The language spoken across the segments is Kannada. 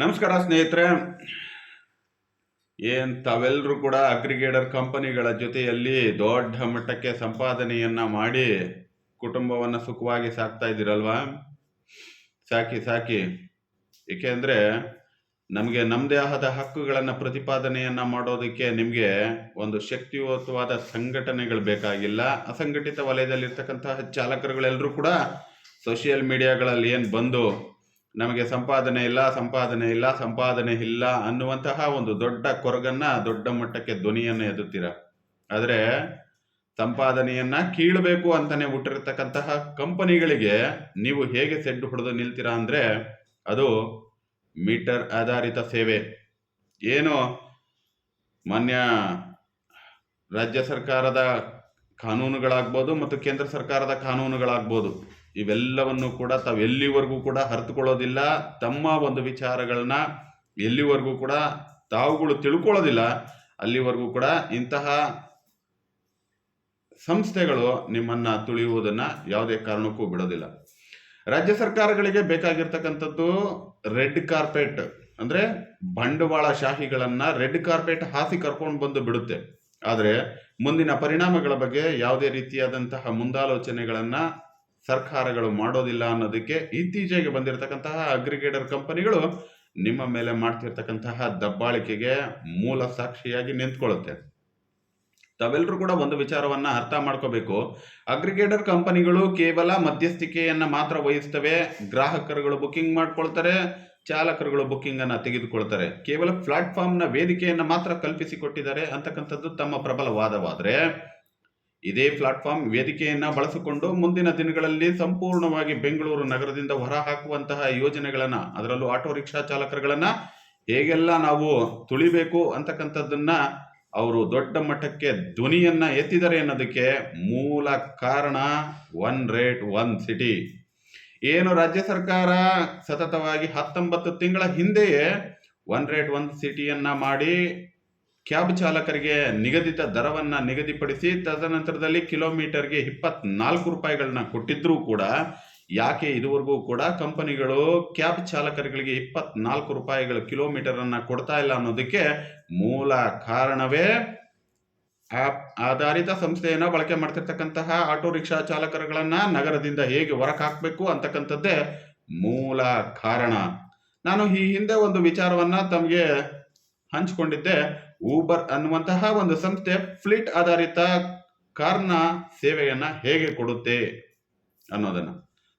ನಮಸ್ಕಾರ ಸ್ನೇಹಿತರೆ. ಏನ್ ತಾವೆಲ್ಲರೂ ಕೂಡ ಅಗ್ರಿಗೇಟರ್ ಕಂಪನಿಗಳ ಜೊತೆಯಲ್ಲಿ ದೊಡ್ಡ ಮಟ್ಟಕ್ಕೆ ಸಂಪಾದನೆಯನ್ನ ಮಾಡಿ ಕುಟುಂಬವನ್ನ ಸುಖವಾಗಿ ಸಾಕ್ತಾ ಇದ್ದೀರಲ್ವಾ? ಸಾಕಿ ಸಾಕಿ. ಏಕೆಂದ್ರೆ ನಮಗೆ ನಮ್ಮದೇ ಆದ ಹಕ್ಕುಗಳನ್ನು ಪ್ರತಿಪಾದನೆಯನ್ನ ಮಾಡೋದಕ್ಕೆ ನಿಮಗೆ ಒಂದು ಶಕ್ತಿಯುತವಾದ ಸಂಘಟನೆಗಳು ಬೇಕಾಗಿಲ್ಲ. ಅಸಂಘಟಿತ ವಲಯದಲ್ಲಿರ್ತಕ್ಕಂತಹ ಚಾಲಕರುಗಳೆಲ್ಲರೂ ಕೂಡ ಸೋಷಿಯಲ್ ಮೀಡಿಯಾಗಳಲ್ಲಿ ಏನು ಬಂದು ನಮಗೆ ಸಂಪಾದನೆ ಇಲ್ಲ ಸಂಪಾದನೆ ಇಲ್ಲ ಸಂಪಾದನೆ ಇಲ್ಲ ಅನ್ನುವಂತಹ ಒಂದು ದೊಡ್ಡ ಕೊರಗನ್ನ ದೊಡ್ಡ ಮಟ್ಟಕ್ಕೆ ಧ್ವನಿಯನ್ನು ಎದುತ್ತೀರ ಆದರೆ ಸಂಪಾದನೆಯನ್ನ ಕೀಳಬೇಕು ಅಂತಾನೆ ಹುಟ್ಟಿರ್ತಕ್ಕಂತಹ ಕಂಪನಿಗಳಿಗೆ ನೀವು ಹೇಗೆ ಸೆಡ್ಡು ಹೊಡೆದು ನಿಲ್ತೀರಾ ಅಂದ್ರೆ ಅದು ಮೀಟರ್ ಆಧಾರಿತ ಸೇವೆ. ಏನು? ಮಾನ್ಯ ರಾಜ್ಯ ಸರ್ಕಾರದ ಕಾನೂನುಗಳಾಗ್ಬೋದು ಮತ್ತು ಕೇಂದ್ರ ಸರ್ಕಾರದ ಕಾನೂನುಗಳಾಗ್ಬೋದು. ಇವೆಲ್ಲವನ್ನು ಕೂಡ ತಾವು ಎಲ್ಲಿವರೆಗೂ ಕೂಡ ಹರಿತುಕೊಳ್ಳೋದಿಲ್ಲ ತಮ್ಮ ಒಂದು ವಿಚಾರಗಳನ್ನ ಎಲ್ಲಿವರೆಗೂ ಕೂಡ ತಾವುಗಳು ತಿಳ್ಕೊಳ್ಳೋದಿಲ್ಲ. ಅಲ್ಲಿವರೆಗೂ ಕೂಡ ಇಂತಹ ಸಂಸ್ಥೆಗಳು ನಿಮ್ಮನ್ನ ತುಳಿಯುವುದನ್ನ ಯಾವುದೇ ಕಾರಣಕ್ಕೂ ಬಿಡೋದಿಲ್ಲ. ರಾಜ್ಯ ಸರ್ಕಾರಗಳಿಗೆ ಬೇಕಾಗಿರ್ತಕ್ಕಂಥದ್ದು ರೆಡ್ ಕಾರ್ಪೆಟ್ ಅಂದ್ರೆ ಬಂಡವಾಳ ಶಾಹಿಗಳನ್ನ ರೆಡ್ ಕಾರ್ಪೆಟ್ ಹಾಸಿ ಕರ್ಕೊಂಡು ಬಂದು ಬಿಡುತ್ತೆ. ಆದರೆ ಮುಂದಿನ ಪರಿಣಾಮಗಳ ಬಗ್ಗೆ ಯಾವುದೇ ರೀತಿಯಾದಂತಹ ಮುಂದಾಲೋಚನೆಗಳನ್ನ ಸರ್ಕಾರಗಳು ಮಾಡೋದಿಲ್ಲ ಅನ್ನೋದಕ್ಕೆ ಇತ್ತೀಚೆಗೆ ಬಂದಿರತಕ್ಕಂತಹ ಅಗ್ರಿಗೇಟರ್ ಕಂಪನಿಗಳು ನಿಮ್ಮ ಮೇಲೆ ಮಾಡ್ತಿರ್ತಕ್ಕಂತಹ ದಬ್ಬಾಳಿಕೆಗೆ ಮೂಲ ಸಾಕ್ಷಿಯಾಗಿ ನಿಂತ್ಕೊಳ್ಳುತ್ತೆ. ತಾವೆಲ್ಲರೂ ಕೂಡ ಒಂದು ವಿಚಾರವನ್ನ ಅರ್ಥ ಮಾಡ್ಕೋಬೇಕು. ಅಗ್ರಿಗೇಟರ್ ಕಂಪನಿಗಳು ಕೇವಲ ಮಧ್ಯಸ್ಥಿಕೆಯನ್ನ ಮಾತ್ರ ವಹಿಸ್ತವೆ. ಗ್ರಾಹಕರುಗಳು ಬುಕಿಂಗ್ ಮಾಡ್ಕೊಳ್ತಾರೆ, ಚಾಲಕರುಗಳು ಬುಕಿಂಗ್ ಅನ್ನ ತೆಗೆದುಕೊಳ್ತಾರೆ. ಕೇವಲ ಪ್ಲಾಟ್ಫಾರ್ಮ್ನ ವೇದಿಕೆಯನ್ನ ಮಾತ್ರ ಕಲ್ಪಿಸಿಕೊಟ್ಟಿದ್ದಾರೆ ಅಂತಕ್ಕಂಥದ್ದು ತಮ್ಮ ಪ್ರಬಲ ವಾದವಾದ್ರೆ ಇದೇ ಪ್ಲಾಟ್ಫಾರ್ಮ್ ವೇದಿಕೆಯನ್ನ ಬಳಸಿಕೊಂಡು ಮುಂದಿನ ದಿನಗಳಲ್ಲಿ ಸಂಪೂರ್ಣವಾಗಿ ಬೆಂಗಳೂರು ನಗರದಿಂದ ಹೊರ ಹಾಕುವಂತಹ ಯೋಜನೆಗಳನ್ನ, ಅದರಲ್ಲೂ ಆಟೋ ರಿಕ್ಷಾ ಚಾಲಕರುಗಳನ್ನ ಹೇಗೆಲ್ಲ ನಾವು ತುಳಿಬೇಕು ಅಂತಕ್ಕಂಥದ್ದನ್ನ ಅವರು ದೊಡ್ಡ ಮಟ್ಟಕ್ಕೆ ಧ್ವನಿಯನ್ನ ಎತ್ತಿದ್ದಾರೆ ಅನ್ನೋದಕ್ಕೆ ಮೂಲ ಕಾರಣ ಒನ್ ರೇಟ್, ಒನ್ ಸಿಟಿ. ಏನು ರಾಜ್ಯ ಸರ್ಕಾರ ಸತತವಾಗಿ ಹತ್ತೊಂಬತ್ತು ತಿಂಗಳ ಹಿಂದೆಯೇ ಒನ್ ರೇಟ್, ಒನ್ ಸಿಟಿಯನ್ನ ಮಾಡಿ ಕ್ಯಾಬ್ ಚಾಲಕರಿಗೆ ನಿಗದಿತ ದರವನ್ನ ನಿಗದಿಪಡಿಸಿ ತದನಂತರದಲ್ಲಿ ಕಿಲೋಮೀಟರ್ಗೆ ಇಪ್ಪತ್ನಾಲ್ಕು ರೂಪಾಯಿಗಳನ್ನ ಕೊಟ್ಟಿದ್ರೂ ಕೂಡ, ಯಾಕೆ ಇದುವರೆಗೂ ಕೂಡ ಕಂಪನಿಗಳು ಕ್ಯಾಬ್ ಚಾಲಕರಿಗೆ ಇಪ್ಪತ್ನಾಲ್ಕು ರೂಪಾಯಿಗಳ ಕಿಲೋಮೀಟರ್ ಅನ್ನ ಕೊಡ್ತಾ ಇಲ್ಲ ಅನ್ನೋದಕ್ಕೆ ಮೂಲ ಕಾರಣವೇ ಆಪ್ ಆಧಾರಿತ ಸಂಸ್ಥೆಯನ್ನು ಬಳಕೆ ಮಾಡ್ತಿರ್ತಕ್ಕಂತಹ ಆಟೋ ರಿಕ್ಷಾ ಚಾಲಕರುಗಳನ್ನ ನಗರದಿಂದ ಹೇಗೆ ಹೊರಗೆ ಹಾಕಬೇಕು ಅಂತಕ್ಕಂಥದ್ದೇ ಮೂಲ ಕಾರಣ. ನಾನು ಈ ಹಿಂದೆ ಒಂದು ವಿಚಾರವನ್ನ ತಮಗೆ ಹಂಚಿಕೊಂಡಿದ್ದೆ. ಊಬರ್ ಅನ್ನುವಂತಹ ಒಂದು ಸಂಸ್ಥೆ ಫ್ಲೀಟ್ ಆಧಾರಿತ ಕಾರ್ನ ಸೇವೆಯನ್ನ ಹೇಗೆ ಕೊಡುತ್ತೆ ಅನ್ನೋದನ್ನ.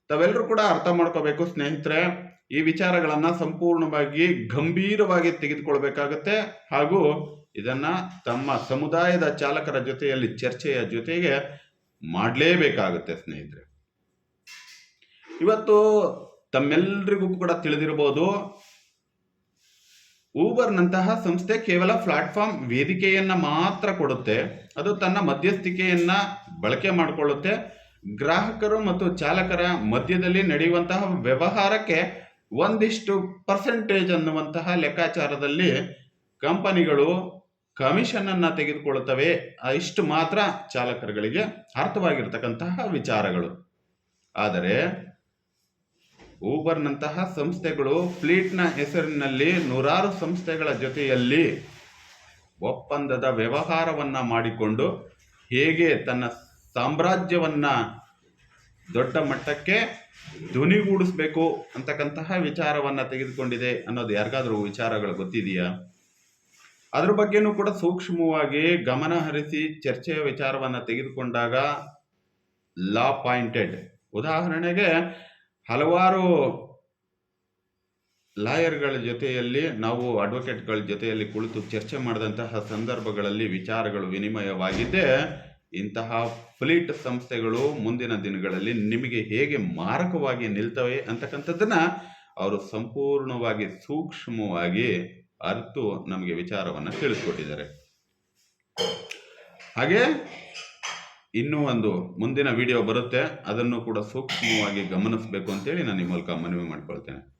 ತಾವೆಲ್ಲರೂ ಕೂಡ ಅರ್ಥ ಮಾಡ್ಕೋಬೇಕು ಸ್ನೇಹಿತರೆ, ಈ ವಿಚಾರಗಳನ್ನ ಸಂಪೂರ್ಣವಾಗಿ ಗಂಭೀರವಾಗಿ ತೆಗೆದುಕೊಳ್ಬೇಕಾಗತ್ತೆ ಹಾಗೂ ಇದನ್ನ ತಮ್ಮ ಸಮುದಾಯದ ಚಾಲಕರ ಜೊತೆಯಲ್ಲಿ ಚರ್ಚೆಯ ಜೊತೆಗೆ ಮಾಡಲೇಬೇಕಾಗುತ್ತೆ ಸ್ನೇಹಿತರೆ. ಇವತ್ತು ತಮ್ಮೆಲ್ರಿಗೂ ಕೂಡ ತಿಳಿದಿರಬಹುದು ಊಬರ್ನಂತಹ ಸಂಸ್ಥೆ ಕೇವಲ ಪ್ಲಾಟ್ಫಾರ್ಮ್ ವೇದಿಕೆಯನ್ನ ಮಾತ್ರ ಕೊಡುತ್ತೆ, ಅದು ತನ್ನ ಮಧ್ಯಸ್ಥಿಕೆಯನ್ನ ಬಳಕೆ ಮಾಡಿಕೊಳ್ಳುತ್ತೆ. ಗ್ರಾಹಕರು ಮತ್ತು ಚಾಲಕರ ಮಧ್ಯದಲ್ಲಿ ನಡೆಯುವಂತಹ ವ್ಯವಹಾರಕ್ಕೆ ಒಂದಿಷ್ಟು ಪರ್ಸೆಂಟೇಜ್ ಅನ್ನುವಂತಹ ಲೆಕ್ಕಾಚಾರದಲ್ಲಿ ಕಂಪನಿಗಳು ಕಮಿಷನ್ ಅನ್ನ ತೆಗೆದುಕೊಳ್ಳುತ್ತವೆ ಇಷ್ಟು ಮಾತ್ರ ಚಾಲಕರುಗಳಿಗೆ ಅರ್ಥವಾಗಿರ್ತಕ್ಕಂತಹ ವಿಚಾರಗಳು. ಆದರೆ ಊಬರ್ನಂತಹ ಸಂಸ್ಥೆಗಳು ಫ್ಲೀಟ್ನ ಹೆಸರಿನಲ್ಲಿ ನೂರಾರು ಸಂಸ್ಥೆಗಳ ಜೊತೆಯಲ್ಲಿ ಒಪ್ಪಂದದ ವ್ಯವಹಾರವನ್ನ ಮಾಡಿಕೊಂಡು ಹೇಗೆ ತನ್ನ ಸಾಮ್ರಾಜ್ಯವನ್ನ ದೊಡ್ಡ ಮಟ್ಟಕ್ಕೆ ಧ್ವನಿಗೂಡಿಸ್ಬೇಕು ಅಂತಕ್ಕಂತಹ ವಿಚಾರವನ್ನ ತೆಗೆದುಕೊಂಡಿದೆ ಅನ್ನೋದು ಯಾರಿಗಾದ್ರೂ ವಿಚಾರಗಳು ಗೊತ್ತಿದೆಯಾ? ಅದ್ರ ಬಗ್ಗೆನೂ ಕೂಡ ಸೂಕ್ಷ್ಮವಾಗಿ ಗಮನ ಹರಿಸಿ ಚರ್ಚೆಯ ವಿಚಾರವನ್ನ ತೆಗೆದುಕೊಂಡಾಗ ಲಾ ಪಾಯಿಂಟೆಡ್. ಉದಾಹರಣೆಗೆ ಹಲವಾರು ಲಾಯರ್ಗಳ ಜೊತೆಯಲ್ಲಿ ನಾವು ಅಡ್ವೊಕೇಟ್ಗಳ ಜೊತೆಯಲ್ಲಿ ಕುಳಿತು ಚರ್ಚೆ ಮಾಡಿದಂತಹ ಸಂದರ್ಭಗಳಲ್ಲಿ ವಿಚಾರಗಳು ವಿನಿಮಯವಾಗಿದ್ದೇ ಇಂತಹ ಫ್ಲೀಟ್ ಸಂಸ್ಥೆಗಳು ಮುಂದಿನ ದಿನಗಳಲ್ಲಿ ನಿಮಗೆ ಹೇಗೆ ಮಾರಕವಾಗಿ ನಿಲ್ತವೆ ಅಂತಕ್ಕಂಥದ್ದನ್ನ ಅವರು ಸಂಪೂರ್ಣವಾಗಿ ಸೂಕ್ಷ್ಮವಾಗಿ ಅರ್ತು ನಮಗೆ ವಿಚಾರವನ್ನು ತಿಳಿಸ್ಕೊಟ್ಟಿದ್ದಾರೆ. ಹಾಗೆ ಇನ್ನೂ ಒಂದು ಮುಂದಿನ ವಿಡಿಯೋ ಬರುತ್ತೆ. ಅದನ್ನು ಕೂಡ ಸೂಕ್ಷ್ಮವಾಗಿ ಗಮನಿಸಬೇಕು ಅಂತೇಳಿ ನಾನು ಈ ಮೂಲಕ ಮನವಿ ಮಾಡ್ಕೊಳ್ತೇನೆ.